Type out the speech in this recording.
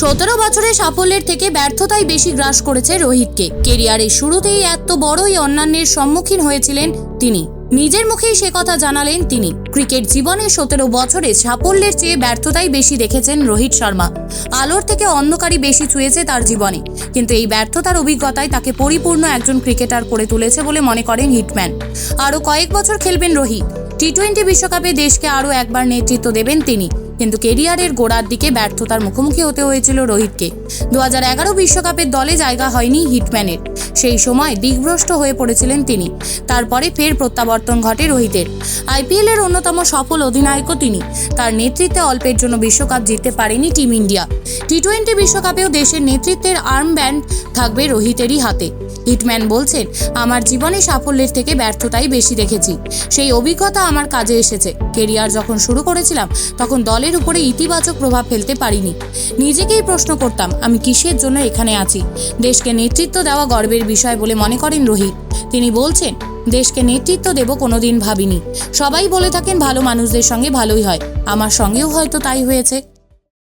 সতেরো বছরের সাফল্যের থেকে ব্যর্থতাই বেশি গ্রাস করেছে রোহিতকে। কেরিয়ারের শুরুতেই এত বড়ই অন্যান্যের সম্মুখীন হয়েছিলেন তিনি। নিজের মুখেই সে কথা জানালেন তিনি। ক্রিকেট জীবনে সতেরো বছরে সাফল্যের চেয়ে ব্যর্থতাই বেশি দেখেছেন রোহিত শর্মা। আলোর থেকে অন্ধকারই বেশি ছুঁয়েছে তার জীবনে। কিন্তু এই ব্যর্থতার অভিজ্ঞতায় তাকে পরিপূর্ণ একজন ক্রিকেটার করে তুলেছে বলে মনে করেন হিটম্যান। আরও কয়েক বছর খেলবেন রোহিত। টি টোয়েন্টি বিশ্বকাপে দেশকে আরও একবার নেতৃত্ব দেবেন তিনি। কিন্তু কেরিয়ারের গোড়ার দিকে ব্যর্থতার মুখোমুখি হতে হয়েছিল রোহিতকে। দু বিশ্বকাপের দলে জায়গা হয়নি হিটম্যানের। সেই সময় দিগ্ভ্রষ্ট হয়ে পড়েছিলেন তিনি। তারপরে ফের প্রত্যাবর্তন ঘটে রোহিতের। আইপিএলের অন্যতম সফল অধিনায়কও তিনি। তার নেতৃত্বে অল্পের জন্য বিশ্বকাপ জিততে পারেনি টিম ইন্ডিয়া। টি টোয়েন্টি বিশ্বকাপেও দেশের নেতৃত্বের আর্ম ব্যান্ড থাকবে রোহিতেরই হাতে। হিটম্যান বলছেন, আমার জীবনে সাফল্যের থেকে ব্যর্থতাই বেশি দেখেছি। সেই অভিজ্ঞতা আমার কাজে এসেছে। কেরিয়ার যখন শুরু করেছিলাম, তখন দলের উপরে ইতিবাচক প্রভাব ফেলতে পারিনি। নিজেকেই প্রশ্ন করতাম, আমি কিসের জন্য এখানে আছি? দেশকে নেতৃত্ব দেওয়া গর্বের বিষয় বলে মনে করেন রোহিত। তিনি বলছেন, দেশকে নেতৃত্ব দেব কোনোদিন ভাবিনি। সবাই বলে থাকেন, ভালো মানুষদের সঙ্গে ভালোই হয়। আমার সঙ্গেও হয়তো তাই হয়েছে।